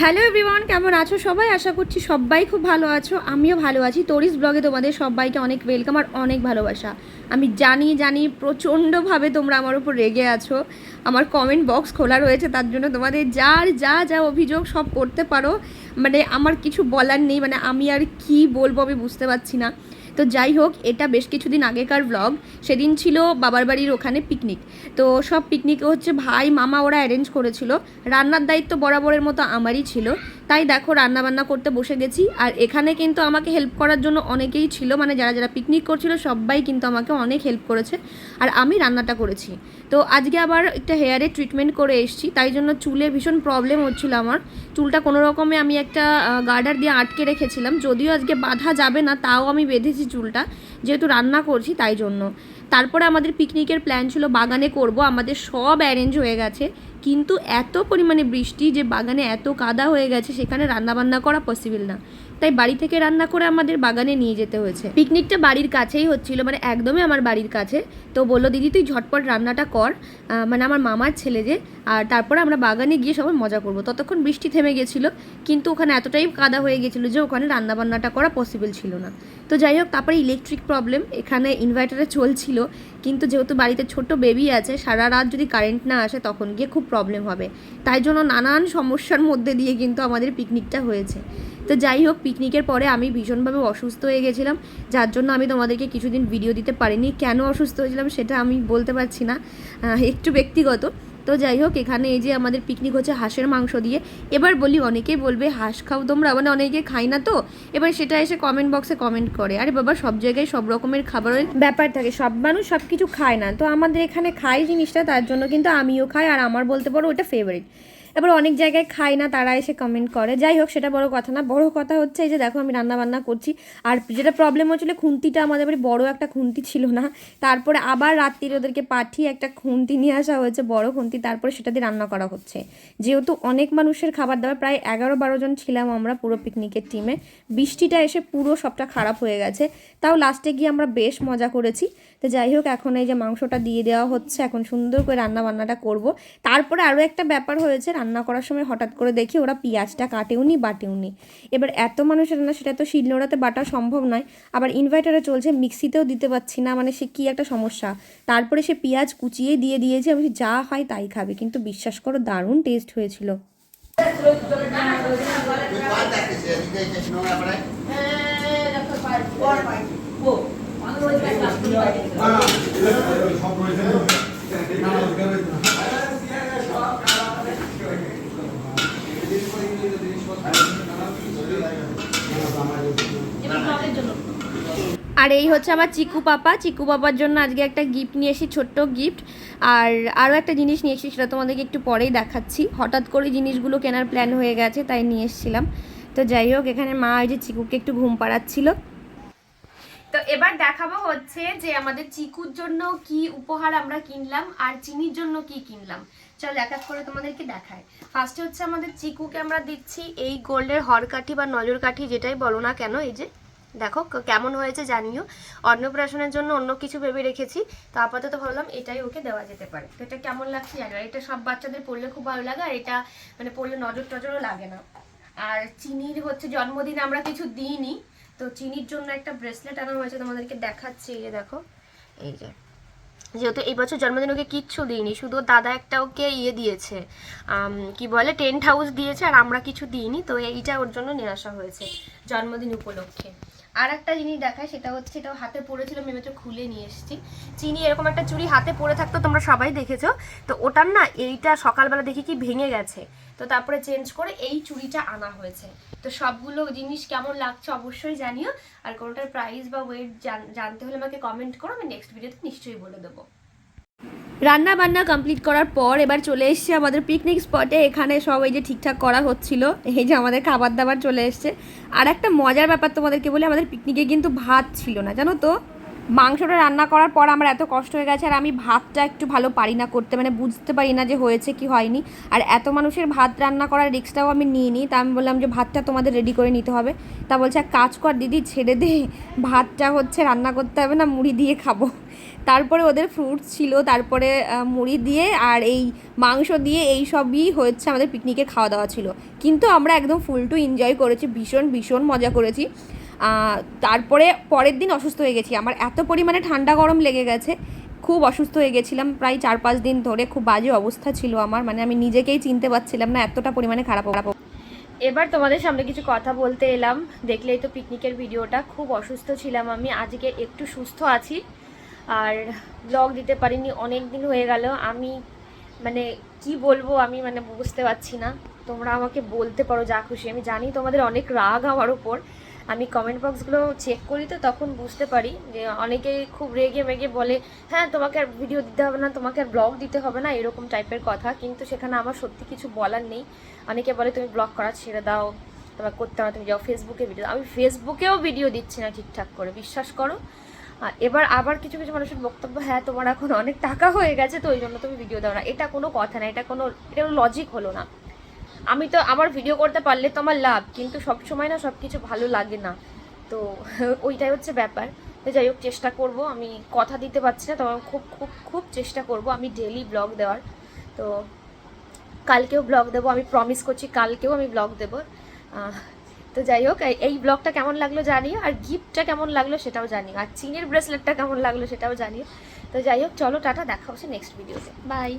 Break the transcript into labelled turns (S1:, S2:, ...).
S1: Hello everyone, কেমন আছো সবাই? আশা করছি সবাই খুব ভালো আছো, আমিও ভালো আছি। তরিস ব্লগে তোমাদের সবাইকে অনেক ওয়েলকাম আর অনেক ভালোবাসা। আমি জানি জানি প্রচণ্ডভাবে তোমরা আমার উপর রেগে আছো। আমার কমেন্ট বক্স খোলা রয়েছে, তার জন্য তোমাদের যার, যা যা অভিযোগ সব করতে পারো। মানে আমার কিছু বলার নেই মানে আমি আর কি বলব আমি বুঝতে পারছি না। তো যাই হোক, এটা বেশ কিছুদিন আগেকার ব্লগ সেদিন ছিল বাবার বাড়ির ওখানে পিকনিক তো সব পিকনিকে হচ্ছে ভাই, মামা ওরা অ্যারেঞ্জ করেছিল। রান্নার দায়িত্ব বরাবরের মতো আমারই ছিল। তাই দেখো রান্না বান্না করতে বসে গেছি। আর এখানে কিন্তু আমাকে হেল্প করার জন্য অনেকেই ছিল মানে যারা যারা পিকনিক করছিল, সবাই কিন্তু আমাকে অনেক হেল্প করেছে। আর আমি রান্নাটা করেছি। তো আজকে আবার একটা হেয়ারে ট্রিটমেন্ট করে এসেছি, তাই জন্য চুলে ভীষণ প্রবলেম হচ্ছিল আমার। চুলটা কোনো রকমে আমি একটা গার্ডার দিয়ে আটকে রেখেছিলাম, যদিও আজকে বাঁধা যাবে না, তাও আমি বেঁধেছি চুলটা, যেহেতু রান্না করছি তাই জন্য। তারপরে আমাদের পিকনিকের প্ল্যান ছিল, বাগানে করব, আমাদের সব অ্যারেঞ্জ হয়ে গেছে। কিন্তু এত পরিমাণে বৃষ্টি যে বাগানে এত কাদা হয়ে গেছে, সেখানে রান্না বান্না করা পসিবল না। তাই বাড়ি থেকে রান্না করে আমাদের বাগানে নিয়ে যেতে হয়েছে। পিকনিকটা বাড়ির কাছেই হচ্ছিল মানে একদমই আমার বাড়ির কাছে। তো বলল, দিদি, তুই ঝটপট রান্নাটা কর। মানে আমার মামার ছেলে যে। আর তারপরে আমরা বাগানে গিয়ে সবাই মজা করব। ততক্ষণ বৃষ্টি থেমে গেছিল, কিন্তু ওখানে এতটাই কাদা হয়ে গেছিল যে ওখানে রান্না বান্নাটা করা পসিবল ছিল না। তো যাই হোক, তারপরে ইলেকট্রিক প্রবলেম এখানে ইনভার্টারে চলছিল। কিন্তু যেহেতু বাড়িতে ছোট্ট বেবি আছে, সারা রাত যদি কারেন্ট না আসে তখন গিয়ে খুব প্রবলেম হবে। তাই জন্য নানান সমস্যার মধ্যে দিয়ে কিন্তু আমাদের পিকনিকটা হয়েছে। তো যাই হোক পিকনিকের পরে আমি ভীষণভাবে অসুস্থ হয়ে গেছিলাম, যার জন্য আমি তোমাদেরকে কিছুদিন ভিডিও দিতে পারিনি। কেন অসুস্থ হয়েছিলাম সেটা আমি বলতে পারছি না। একটু ব্যক্তিগত। তো যাই হোক, এখানে এই যে আমাদের পিকনিক হচ্ছে হাঁসের মাংস দিয়ে। এবার বলি, অনেকেই বলবে, হাঁস খাও তোমরা? মানে অনেকে খাই না তো। এবার সেটা এসে কমেন্ট বক্সে কমেন্ট করে। আরে বাবা, সব জায়গায় সব রকমের খাবারের ব্যাপার থাকে। সব মানুষ সব কিছু খায় না। তো আমাদের এখানে খাই জিনিসটা, তার জন্য কিন্তু আমিও খাই, আর আমার বলতে পারো ওটা ফেভারিট এবার অনেক জায়গায় খায় না, তারা এসে কমেন্ট করে। যাই হোক, সেটা বড় কথা না। বড় কথা হচ্ছে এই যে দেখো, আমি রান্না বান্না করছি। আর যেটা প্রবলেম হচ্ছিল, খুন্তিটা আমাদের বাড়ি বড় একটা খুন্তি ছিল না। তারপরে আবার রাত্রির ওদেরকে পাঠিয়ে একটা খুন্তি নিয়ে আসা হয়েছে, বড় খুন্তি। তারপরে সেটা দিয়ে রান্না করা হচ্ছে। যেহেতু অনেক মানুষের খাবার দাবার, প্রায় এগারো বারো জন ছিলাম আমরা পুরো পিকনিকের টিমে বৃষ্টিটা এসে পুরো সবটা খারাপ হয়ে গেছে। তাও লাস্টে গিয়ে আমরা বেশ মজা করেছি। তো যাই হোক, এখন এই যে মাংসটা দিয়ে দেওয়া হচ্ছে, এখন সুন্দর করে রান্না বান্নাটা করব। তারপরে আরও একটা ব্যাপার হয়েছে রান্না করার সময় হঠাৎ করে দেখি ওরা পেঁয়াজটা কাটেওনি বাটেওনি এবার এত মানুষের না, সেটা তো শিলনোড়াতে বাটা সম্ভব নয়। আবার ইনভার্টারে চলছে, মিক্সিতেও দিতে পারছি না মানে সে কী একটা সমস্যা। তারপরে সে পেঁয়াজ কুচিয়ে দিয়ে দিয়েছে, আমি যা হয় তাই খাবে। কিন্তু বিশ্বাস করো, দারুণ টেস্ট হয়েছিল। আর এই হচ্ছে আমার চিকু পাপা। চিকু পাপার জন্য আজকে একটা গিফট নিয়ে এসেছি, ছোট্ট গিফট আর আরও একটা জিনিস নিয়ে এসেছি, সেটা তোমাদেরকে একটু পরেই দেখাচ্ছি। হঠাৎ করে জিনিসগুলো কেনার প্ল্যান হয়ে গেছে, তাই নিয়ে এসেছিলাম। তো যাই হোক, এখানে মা ওই যে চিকুকে একটু ঘুম পাড়াচ্ছিল। তো এবার দেখাবো হচ্ছে যে আমাদের চিকুর জন্য কি উপহার আমরা কিনলাম আর চিনির জন্য কি কিনলাম। চল এক এক করে তোমাদেরকে দেখায় ফার্স্টে হচ্ছে আমাদের চিকুকে আমরা দিচ্ছি এই গোল্ডের হরকাঠি বা নজর কাঠি যেটাই বলো না কেন, এই যে দেখো কেমন হয়েছে জানিও। অন্নপ্রাশনের জন্য অন্য কিছু ভেবে রেখেছি, তো আপাতত ভাবলাম এটাই ওকে দেওয়া যেতে পারে। তো এটা কেমন লাগছে জানি না। এটা সব বাচ্চাদের পড়লে খুব ভালো লাগে, আর এটা মানে পড়লে নজর টজরও লাগে না। আর চিনির হচ্ছে, জন্মদিন আমরা কিছু দিইনি, তো চিনির জন্য একটা ব্রেসলেট আনা হয়েছে তোমাদেরকে দেখাচ্ছি, এই যে দেখো, এই যে। যেহেতু এই বছর জন্মদিন ওকে কিচ্ছু দিইনি, শুধু দাদা একটা ওকে ইয়ে দিয়েছে কি বলে, টেন্ট হাউস দিয়েছে, আর আমরা কিছু দিইনি, তো এইটা ওর জন্য নিয়ে আসা হয়েছে জন্মদিন উপলক্ষে। আর একটা জিনিস দেখায়, সেটা হচ্ছে এটাও হাতে পড়েছিল, আমি এবার খুলে নিয়ে এসেছি। চিনি এরকম একটা চুড়ি হাতে পড়ে থাকতো, তোমরা সবাই দেখেছ। তো ওটার না এইটা সকালবেলা দেখি কি ভেঙে গেছে। তো তারপরে চেঞ্জ করে এই চুড়িটা আনা হয়েছে। তো সবগুলো জিনিস কেমন লাগছে অবশ্যই জানিও। আর কোনোটার প্রাইস বা ওয়েট জানতে হলে আমাকে কমেন্ট করো, আমি নেক্সট ভিডিওতে নিশ্চয়ই বলে দেবো। রান্না বান্না কমপ্লিট করার পর এবার চলে এসছে আমাদের পিকনিক স্পটে এখানে সব এই যে ঠিকঠাক করা হচ্ছিল, এই যে আমাদের খাবার দাবার চলে এসছে। আর একটা মজার ব্যাপার তোমাদেরকে বলে, আমাদের পিকনিকে কিন্তু ভাত ছিল না, জানো তো? মাংসটা রান্না করার পর আমার এত কষ্ট হয়ে গেছে আর আমি ভাতটা একটু ভালো পারি না করতে মানে বুঝতে পারি না যে হয়েছে কি হয়নি। আর এত মানুষের ভাত রান্না করার রিক্সটাও আমি নিয়ে নিই তা আমি বললাম যে ভাতটা তোমাদের রেডি করে নিতে হবে। তা বলছে, এক কাজ কর দিদি, ছেড়ে দে, ভাতটা হচ্ছে রান্না করতে হবে না, মুড়ি দিয়ে খাব। তারপরে ওদের ফ্রুটস ছিল, তারপরে মুড়ি দিয়ে আর এই মাংস দিয়ে এই সবই হচ্ছে আমাদের পিকনিকে খাওয়া দাওয়া ছিল। কিন্তু আমরা একদম ফুল টু এনজয় করেছি, ভীষণ ভীষণ মজা করেছি। তারপরে পরের দিন অসুস্থ হয়ে গেছি। আমার এত পরিমাণে ঠান্ডা গরম লেগে গেছে, খুব অসুস্থ হয়ে গেছিলাম। প্রায় চার পাঁচ দিন ধরে খুব বাজে অবস্থা ছিল আমার মানে আমি নিজেকেই চিনতে পারছিলাম না এতটা পরিমাণে খারাপ খারাপ এবার তোমাদের সামনে কিছু কথা বলতে এলাম। দেখলেই তো পিকনিকের ভিডিওটা। খুব অসুস্থ ছিলাম আমি, আজকে একটু সুস্থ আছি। আর ব্লগ দিতে পারিনি অনেক দিন হয়ে গেল। আমি মানে কি বলব, আমি মানে বুঝতে পারছি না। তোমরা আমাকে বলতে পারো যা খুশি। আমি জানি তোমাদের অনেক রাগ আমার উপর আমি কমেন্ট বক্সগুলো চেক করি তো তখন বুঝতে পারি যে অনেকে খুব রেগে মেগে বলে হ্যাঁ তোমাকে আর ভিডিও দিতে হবে না, তোমাকে আর ব্লগ দিতে হবে না, এরকম টাইপের কথা। কিন্তু সেখানে আমার সত্যি কিছু বলার নেই। অনেকে বলে, তুমি ব্লগ করা ছেড়ে দাও, তোমার করতে হবে তুমি যাও ফেসবুকে ভিডিও আমি ফেসবুকেও ভিডিও দিচ্ছি না ঠিকঠাক করে, বিশ্বাস করো। এবার আবার কিছু কিছু মানুষের বক্তব্য হ্যাঁ তোমার এখন অনেক টাকা হয়ে গেছে, তো ওই জন্য তুমি ভিডিও দাও না। এটা কোনো কথা না, এটা কোনো, এটা লজিক হলো না। আমি তো আমার ভিডিও করতে পারলে তো আমার লাভ, কিন্তু সব সময় না সব কিছু ভালো লাগে না। তো ওইটাই হচ্ছে ব্যাপার। তো যাই হোক, চেষ্টা করব। আমি কথা দিতে পারছি না তবে খুব খুব খুব চেষ্টা করব আমি ডেলি ব্লগ দেওয়ার। তো কালকেও ব্লগ দেবো, আমি প্রমিস করছি কালকেও আমি ব্লগ দেবো। তো যাই হোক, এই- এই ব্লগটা কেমন লাগল জানিও, আর গিফটটা কেমন লাগল সেটাও জানিও, আর চিনের ব্রেসলেটটা কেমন লাগল সেটাও জানিও। তো যাই হোক, চলো টাটা, দেখা হচ্ছে নেক্সট ভিডিওতে বাই